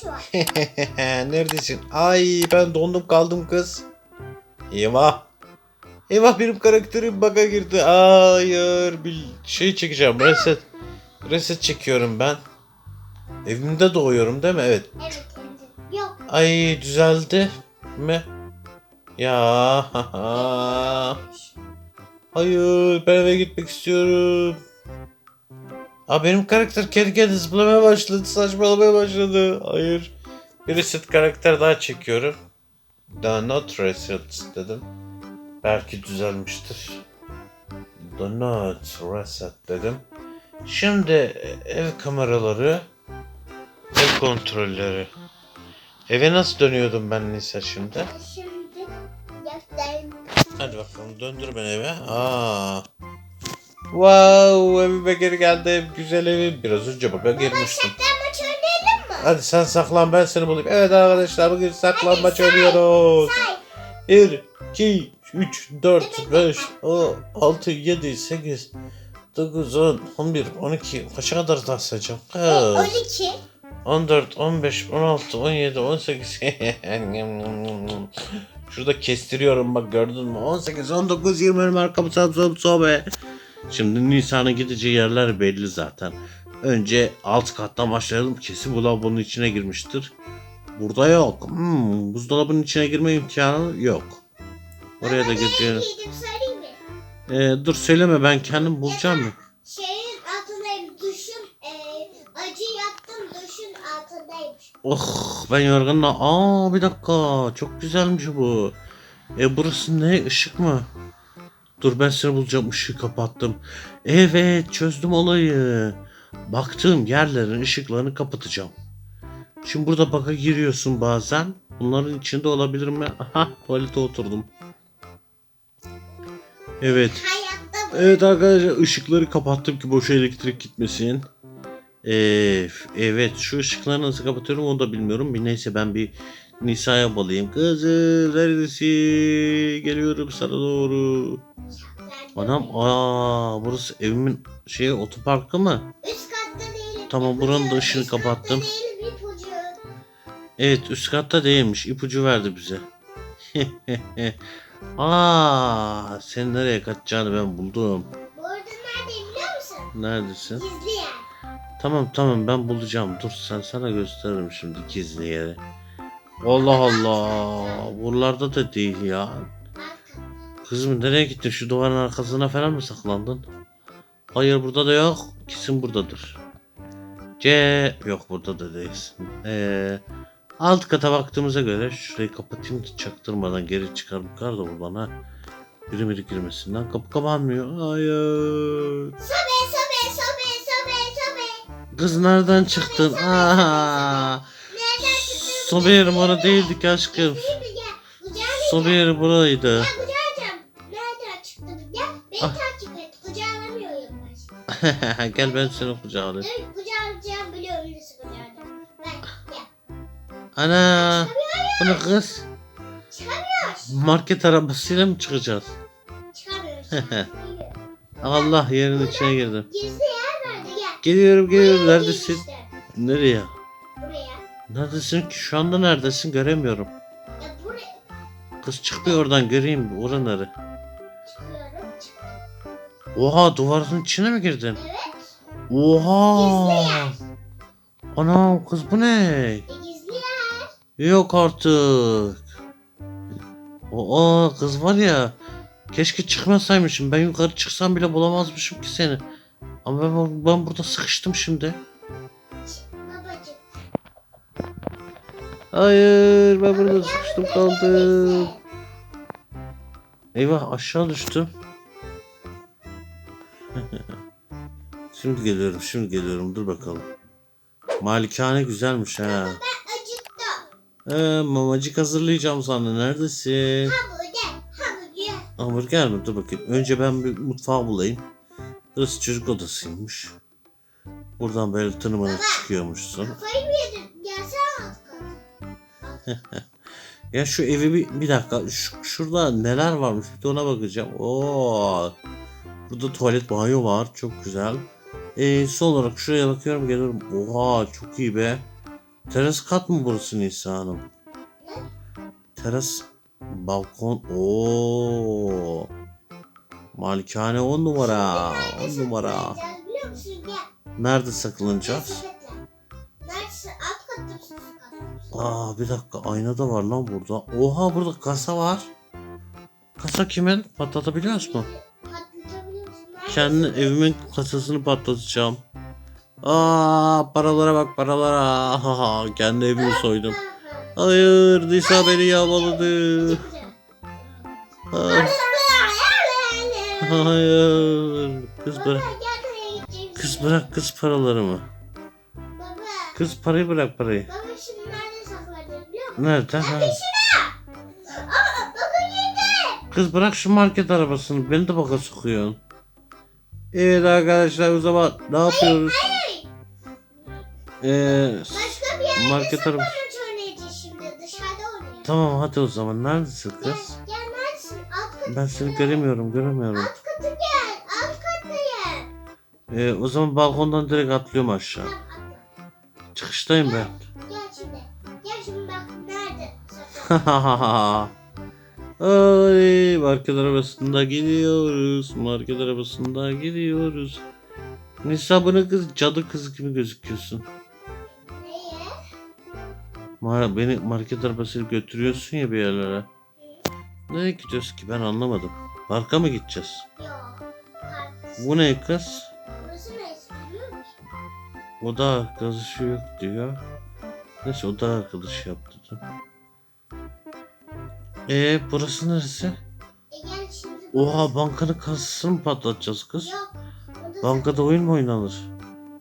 şu an. Neredesin? Ay ben dondum kaldım kız. Eyvah. Eyvah benim karakterim bug'a girdi. Hayır. Bir şey çekeceğim. Reset. Reset çekiyorum ben. Evimde doğuyorum değil mi? Evet. Evet evet. Yok. Ay düzeldi mi? Ya. Hayır ben eve gitmek istiyorum. Aa benim karakter kendi kendine zıplamaya başladı. Saçmalamaya başladı. Hayır. Bir reset karakter daha çekiyorum. Daha not reset dedim. Belki düzelmiştir. The not reset dedim. Şimdi ev kameraları, ev kontrolleri. Eve nasıl dönüyordum ben Nisa şimdi? Şimdi göstereyim. Hadi bakalım döndür beni eve. Aa. Wow evime geri geldim. Güzel evim. Biraz önce baka girmiştim. Saklanmaç oynayalım mı? Hadi sen saklan ben seni bulayım. Evet arkadaşlar bugün saklanmaç oynuyoruz. Say. 1, 2, 3, 4, 5, 6, 7, 8, 9, 10, 11, 12. Kaça kadar daha sayacağım? Kız. 12. 14, 15, 16, 17, 18. Şurada kestiriyorum bak gördün mü? 18, 19, 20 önüm arkamı sağım solum sobe. Şimdi Nisan'ın gideceği yerler belli zaten. Önce alt kattan başlayalım. Kesin bu lavabonun içine girmiştir. Burada yok. Hmm, buzdolabının içine girme imkanı yok. Oraya da gireceğini. Giydim söyleyeyim mi? Ee, dur söyleme ben kendim bulacağım mı? Şeyin altındayım. Duşun e, acı yaptım. Duşun altındaymış. Oh ben yorgunla. Aa bir dakika çok güzelmiş bu. E burası ne ışık mı? Dur ben seni bulacağım ışığı kapattım. Evet çözdüm olayı. Baktığım yerlerin ışıklarını kapatacağım. Şimdi burada baka giriyorsun bazen. Bunların içinde olabilir mi? Aha tuvalete oturdum. Evet. Evet arkadaşlar ışıkları kapattım ki boşa elektrik gitmesin. Ee, evet şu ışıkları nasıl kapatıyorum onu da bilmiyorum. Bir neyse ben bir Nisa'ya balayım. Kızım neredesin? Geliyorum sana doğru. Anam aa burası evimin şey otoparkı mı? Üst katta değilim. Tamam, buranın da ışığını Üst katta kapattım. ipucu. Evet üst katta değilmiş. İpucu verdi bize. aa sen nereye kaçacağını ben buldum. Bu arada neredeyim biliyor musun? Neredesin? Gizli yer. Tamam tamam ben bulacağım. Dur sen sana gösteririm şimdi gizli yeri. Allah Allah. Buralarda da değil ya. Kızım nereye gittin? Şu duvarın arkasına falan mı saklandın? Hayır burada da yok. Kesin buradadır. C yok burada da değilsin. Ee, alt kata baktığımıza göre şurayı kapatayım da çaktırmadan geri çıkar bakar da bu bana. Biri biri girmesinden kapı kapanmıyor. Hayır. Sobe sobe sobe sobe sobe. Kız nereden çıktın? Aa, Nereden çıktın? sobe yerim orada değildik aşkım. Sobe yeri buraydı. Gel Beni Ah. takip et. Kucağılamıyorum ben. Gel ben seni kucağılayım. Evet kucağılayacağım biliyorum nasıl kucağılayacağım. Ben gel. Ana bu ne kız? Çıkamıyoruz. Market arabasıyla mı çıkacağız? Çıkamıyoruz. Allah yerin içine girdim. Gizli yer nerede? Gel. Geliyorum geliyorum Buraya neredesin? değil işte. Nereye? Buraya. Neredesin ki? Şu anda neredesin göremiyorum. Ya buraya Kız çık bir oradan göreyim. Çık. Oha duvarın içine mi girdin? Evet. Oha. Ana kız bu ne? E, gizli yer. Yok artık. Oo kız var ya. Keşke çıkmasaymışım. Ben yukarı çıksam bile bulamazmışım ki seni. Ama ben, ben burada sıkıştım şimdi. Babacık. Hayır ben burada sıkıştım kaldım. Eyvah aşağı düştüm. Şimdi geliyorum şimdi geliyorum dur bakalım. Malikane güzelmiş ha. Ben acıktım. Ee, mamacık hazırlayacağım sana neredesin? Hamburger. Hamburger. Hamburger mi? Dur bakayım. Önce ben bir mutfağı bulayım. Burası çocuk odasıymış. Buradan böyle tırmanıp çıkıyormuşsun. Kafayı mı yedin? Gelsene alt kata. Ya şu evi bir, bir dakika. Şu, şurada neler varmış bir de ona bakacağım. Oo. Burada tuvalet banyo var. Çok güzel. Ee, son olarak şuraya bakıyorum geliyorum. Oha çok iyi be. Teras kat mı burası Nisa Hanım? Teras balkon. Oo. Malikane on numara. On numara. Nerede saklanacağız? Aa bir dakika ayna da var lan burada. Oha burada kasa var. Kasa kimin? Patlatabiliyor musun? Kendi evimin kasasını patlatacağım. Aa paralara bak paralara. Ahaha, Kendi evimi soydum. Hayır Nisa beni yağmaladı. Hayır. Kız bırak. Kız bırak kız paralarımı. Kız parayı bırak parayı. Baba şimdi nerede saklanacağız biliyor musun? Nerede? Ha. Kız bırak şu market arabasını. Beni de baka sokuyorsun. Evet arkadaşlar o zaman ne yapıyoruz? Ee, Başka bir yerde market arabası. saklanmaç oynayacağız şimdi. Dışarıda oynayacağız. Tamam hadi o zaman. Neredesin kız? gel neredesin? Alt katı. Ben seni göremiyorum göremiyorum. Alt katı gel. Alt katı gel. Ee, o zaman balkondan direkt atlıyorum aşağı. Tamam atla. Çıkıştayım ben. Gel şimdi. Gel şimdi bak nerede saklan. Ay market arabasında gidiyoruz. Market arabasında gidiyoruz. Nisa bu ne kız? Cadı kızı gibi gözüküyorsun. Neye? Ma beni market arabasıyla götürüyorsun ya bir yerlere. Nereye gidiyoruz ki ben anlamadım. Parka mı gideceğiz? Yok. Bu ne kız? Burası neresi biliyor musun? O da arkadaşı yok diyor. Neyse o da arkadaşı yaptı. da. Ee burası neresi? Oha bankanın kasasını mı patlatacağız kız? Bankada oyun mu oynanır?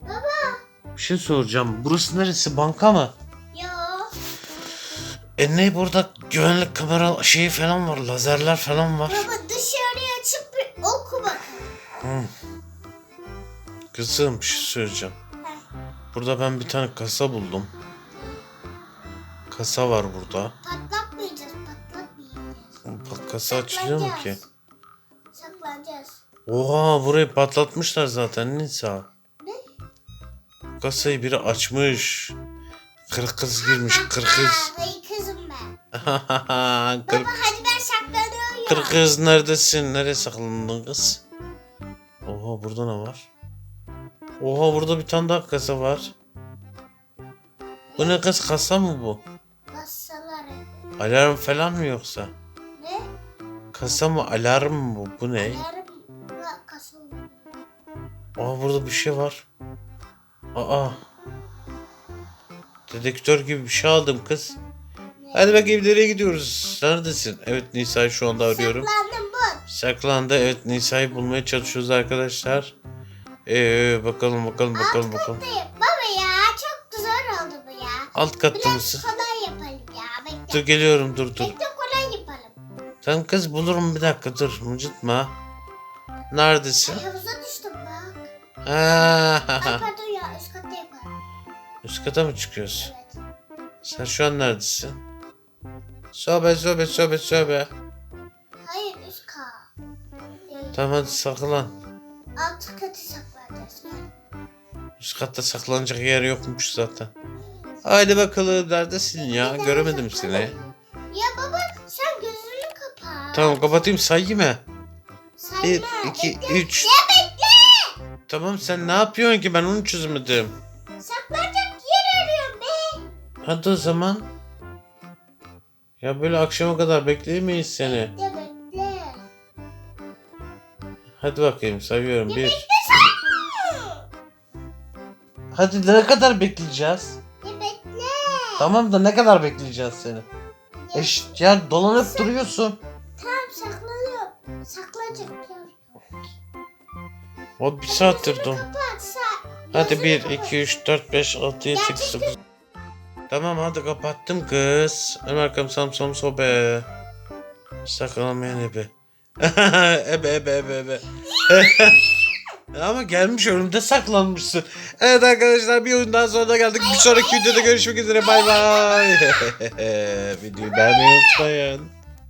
Baba. Bir şey soracağım. Burası neresi? Banka mı? Yok. E ne burada güvenlik kamera şeyi falan var. Lazerler falan var. Baba dışarıya açıp bir oku bakalım. Hı. Kızım bir şey söyleyeceğim. Burada ben bir tane kasa buldum. Kasa var burada. Kasa açılıyor mu ki? Saklanacağız. Oha burayı patlatmışlar zaten Nisa. Ne? Kasayı biri açmış. Kırkız girmiş kırkız. Kızım ben. Baba hadi ben saklanıyorum. kırkız neredesin? Nereye saklandın kız? Oha burada ne var? Oha burada bir tane daha kasa var. Bu ne kız kasa mı bu? Kasaları. Alarm falan mı yoksa? Kasa mı alarm mı bu? Ne? Yarım kasa. Aa burada bir şey var. Aa. Dedektör gibi bir şey aldım kız. Hadi bakayım nereye gidiyoruz? Neredesin? Evet Nisa'yı şu anda arıyorum. Saklandım bu. Saklandı. Evet Nisa'yı bulmaya çalışıyoruz arkadaşlar. Ee, bakalım bakalım bakalım bakalım. Buradayım. Baba ya çok güzel oldu bu ya. Alt katta Biraz mısın? kolay yapalım ya. Bekle. Dur geliyorum dur dur. Bekle. Sen kız bulurum bir dakika dur mıcıtma. Neredesin? Havuza düştüm bak. Ha, Ay pardon ya üst katta yapalım. Üst kata mı çıkıyorsun? Evet. Sen şu an neredesin? Sobe sobe sobe sobe. Hayır üst kat. Değil. Tamam hadi saklan. Alt katı saklanacağız. Üst katta saklanacak yer yokmuş zaten. Haydi bakalım neredesin ya? Göremedim seni. Ya baba. Tamam kapatayım sayayım mı? Sayma. 1, 2, bekle. 3. Ya bekle. Tamam sen ne yapıyorsun ki ben onu çözemedim. Saklanacak yer arıyorum be. Hadi o zaman. Ya böyle akşama kadar bekleyemeyiz seni. Bekle bekle. Hadi bakayım sayıyorum. Bir. Bekle sen. Hadi ne kadar bekleyeceğiz? Ya bekle. Tamam da ne kadar bekleyeceğiz seni? Eş, ya dolanıp duruyorsun. O bir saattir don. Hadi Gözünü 1, kapat. 2, 3, 4, 5, 6, 7, 8, 9. Tamam hadi kapattım kız. Ön arkam samsam sobe. Saklanamayan ebe. ebe ebe ebe ebe. Ama gelmiş önümde saklanmışsın. Evet arkadaşlar bir oyun daha sonuna geldik. Bir sonraki videoda görüşmek üzere. Bay bay. Videoyu beğenmeyi unutmayın.